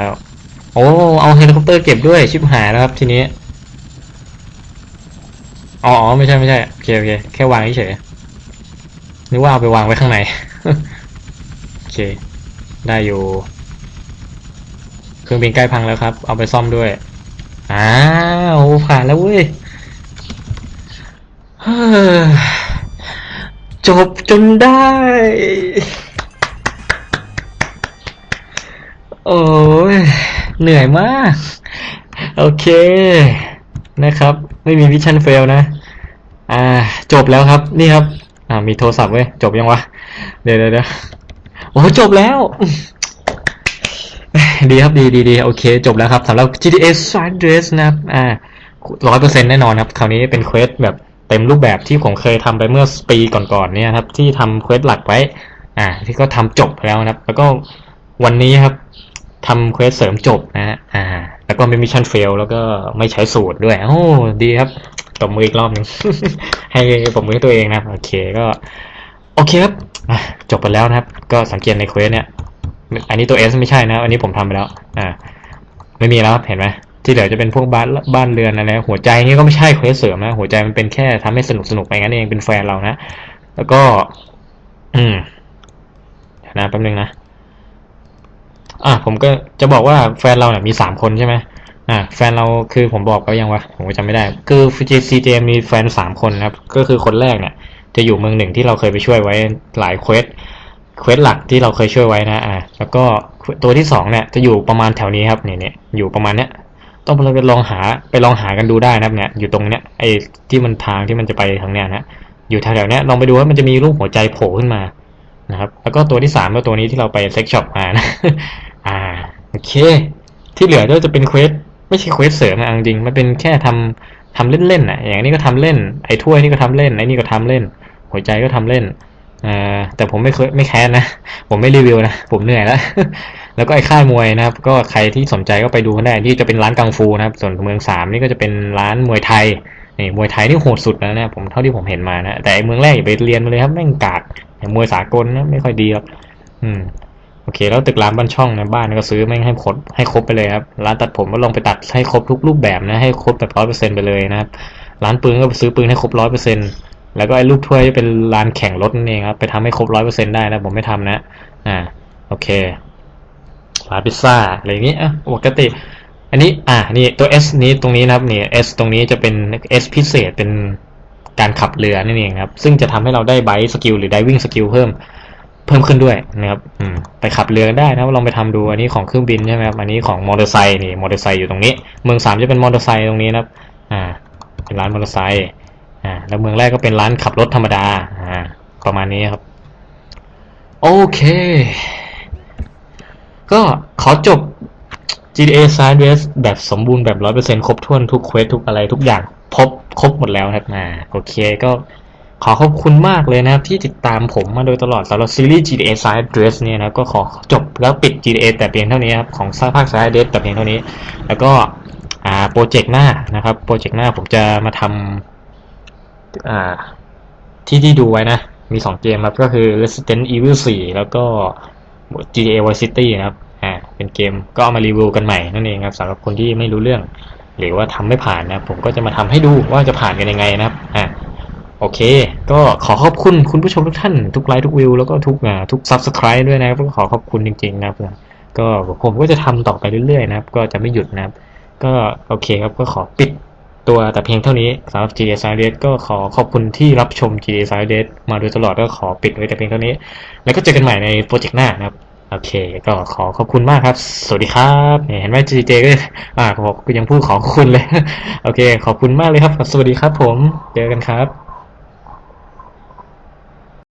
แล้ว โอ้เอาเฮลิคอปเตอร์เก็บด้วยชิบหายแล้วครับทีนี้อ๋ออไม่ใช่ไม่ใช่โอเคโอเคแค่วางเฉยนึกว่าเอาไปวางไว้ข้างในโอเค ได้อยู่ เครื่องบินใกล้พังแล้วครับ เอาไปซ่อมด้วยอ้าวผ่านแล้วเว้ยจบจนได้ โอ้ยเหนื่อยมาก โอเค นะครับ ไม่มีวิชั่นเฟลนะ อ่า จบแล้วครับ นี่ครับ อ่า มีโทรศัพท์เว้ย จบยังวะเดี๋ยวเดี๋ยวเดี๋ยวโอ้จบแล้ว ดีครับ ดีดีดีโอเค จบแล้วครับสำหรับ GTA San Andreas นะครับ อ่าร้อยเปอร์เซ็นต์แน่นอนครับ คราวนี้เป็นเควสแบบเต็มรูปแบบที่ผมเคยทำไปเมื่อปีก่อนๆเนี่ยครับ ที่ทำเควสหลักไว้ อ่า ที่ก็ทำจบไปแล้วนะครับ แล้วก็วันนี้ครับ ทำเควสเสริมจบนะฮะอ่า แล้วก็ไม่มิชชั่นเฟลแล้วก็ไม่ใช้สูตรด้วย โอ้ ดีครับตบมืออีกรอบหนึ่งให้ผมมือตัวเองนะ โอเคก็ โอเคครับจบไปแล้วนะครับ ก็สังเกตในเควสเนี่ย อันนี้ตัว S ไม่ใช่นะ อันนี้ผมทำไปแล้ว อ่า ไม่มีแล้วครับเห็นไหมที่เหลือจะเป็นพวกบ้านบ้านเรือนอะไรหัวใจนี่ก็ไม่ใช่เควสเสริมนะ หัวใจมันเป็นแค่ทำให้สนุกสนุกไปงั้นเองเป็นแฟนเรานะ แล้วก็ อืมนะแป๊บนึงนะ อะผมก็จะบอกว่าแฟนเราเนี่ยมีสามคนใช่ไหมอ่าแฟนเราคือผมบอกเขายังวะผมก็จำไม่ได้ คือ CJ มีแฟนสามคนครับ ก็คือคนแรกเนี่ย จะอยู่เมืองหนึ่งที่เราเคยไปช่วยไว้หลายเควสเควสหลักที่เราเคยช่วยไว้นะอ่าแล้วก็ตัวที่สองเนี่ยจะอยู่ประมาณแถวนี้ครับเนี่ยเนี่ยอยู่ประมาณเนี้ยต้องไปลองหาไปลองหากันดูได้นะครับเนี่ยอยู่ตรงเนี้ยไอ้ที่มันทางที่มันจะไปทางเนี้ยนะอยู่แถวๆเนี้ยลองไปดูว่ามันจะมีรูปหัวใจโผล่ขึ้นมานะครับ แล้วก็ตัวที่สามก็ตัวนี้ที่เราไปเซ็กช็อปมานะ อ่าโอเค ที่เหลือก็จะเป็นเควสไม่ใช่เควสเสริมนะจริงมันเป็นแค่ทำทำเล่นๆน่ะอย่างนี้ก็ทำเล่นไอ้ถ้วยนี่ก็ทำเล่นไอ้นี่ก็ทำเล่น หัวใจก็ทำเล่นอ่าแต่ผมไม่เคยไม่แค้นนะผมไม่รีวิวนะผมเหนื่อยแล้วแล้วก็ไอ้ค่ายมวยนะครับ ก็ใครที่สนใจก็ไปดูกันได้ที่จะเป็นร้านกังฟูนะครับ ส่วนเมืองสามนี่ก็จะเป็นร้านมวยไทยนี่มวยไทยนี่โหดสุดแล้วนะผมเท่าที่ผมเห็นมานะแต่ไอ้เมืองแรกอย่าไปเรียนมาเลยครับแม่งกากอย่างมวยสากลนะไม่ค่อยดีครับอืม อเคแล้วตึกร้านบ้านช่องนะบ้านก็ซื้อแม่งให้ครบให้ครบไปเลยครับร้านตัดผมก็ลองไปตัดให้ครบทุกรูปแบบนะให้ครบแบบร้อยเปอร์เซ็นต์ไปเลยนะครับร้านปืนก็ไปซื้อปืนให้ครบร้อยเปอร์เซ็นต์แล้วก็ไอ้รูปถ้วยเป็นร้านแข่งรถนั่นเองครับไปทำให้ครบร้อยเปอร์เซ็นต์ได้นะผมไม่ทำนะอ่าโอเคร้านพิซซ่าอะไรอย่างงี้อะปกติ อันนี้อ่านี่ตัว S นี้ตรงนี้นะครับนี่ S ตรงนี้จะเป็น S พิเศษเป็นการขับเรือนั่นเองครับซึ่งจะทำให้เราได้ไบค์สกิลหรือ diving สกิลเพิ่ม เพิ่มขึ้นด้วยนะครับอืมไปขับเรือได้นะลองไปทำดูอันนี้ของเครื่องบินใช่ไหมครับอันนี้ของมอเตอร์ไซค์นี่มอเตอร์ไซค์อยู่ตรงนี้ เมืองสามจะเป็นมอเตอร์ไซค์ตรงนี้นะครับอ่าเป็นร้านมอเตอร์ไซค์อ่าแล้วเมืองแรกก็เป็นร้านขับรถธรรมดาอ่าประมาณนี้ครับ โอเค ก็ขอจบ GTA San Andreas แบบสมบูรณ์แบบร้อยเปอร์เซ็นครบถ้วนทุกเควสทุกอะไรทุกอย่างครบครบหมดแล้วครับอ่าโอเคก็ ขอขอบคุณมากเลยนะครับ ที่ติดตามผมมาโดยตลอดสำหรับซีรีส์ GTA San Andreas เนี่ยนะก็ขอจบแล้วปิด GTA แต่เพียงเท่านี้ครับของสภาค San Andreas แต่เพียงเท่านี้ แล้วก็โปรเจกต์หน้านะครับโปรเจกต์หน้าผมจะมาทำที่ที่ดูไว้นะ มีสองเกมครับก็คือ Resident Evil 4 แล้วก็ GTA Vice City นะครับอ่าเป็นเกมก็เอามารีวิวกันใหม่นั่นเองครับสำหรับคนที่ไม่รู้เรื่อง หรือว่าทำไม่ผ่านนะผมก็จะมาทำให้ดูว่าจะผ่านกันยังไงนะครับอ่า โอเค ก็ขอขอบคุณคุณผู้ชมทุกท่าน ทุกไลค์ทุกวิวแล้วก็ทุกอ่าทุก Subscribe ด้วยนะครับก็ขอขอบคุณจริงๆนะครับก็ผมก็จะทำต่อไปเรื่อยๆนะครับ ก็จะไม่หยุดนะครับ ก็โอเคครับก็ขอปิดตัวแต่เพียงเท่านี้สำหรับ GTA San Andreas ก็ขอขอบคุณที่รับชม GTA San Andreas มาโดยตลอดก็ขอปิดไว้แต่เพียงเท่านี้ แล้วก็เจอกันใหม่ในโปรเจกต์หน้านะครับโอเค ก็ขอขอบคุณมากครับ สวัสดีครับ เห็นไหม JJ ก็อ่าผมยังพูดขอขอบคุณเลย โอเค ขอบคุณมากเลยครับ สวัสดีครับผม เจอกันครับ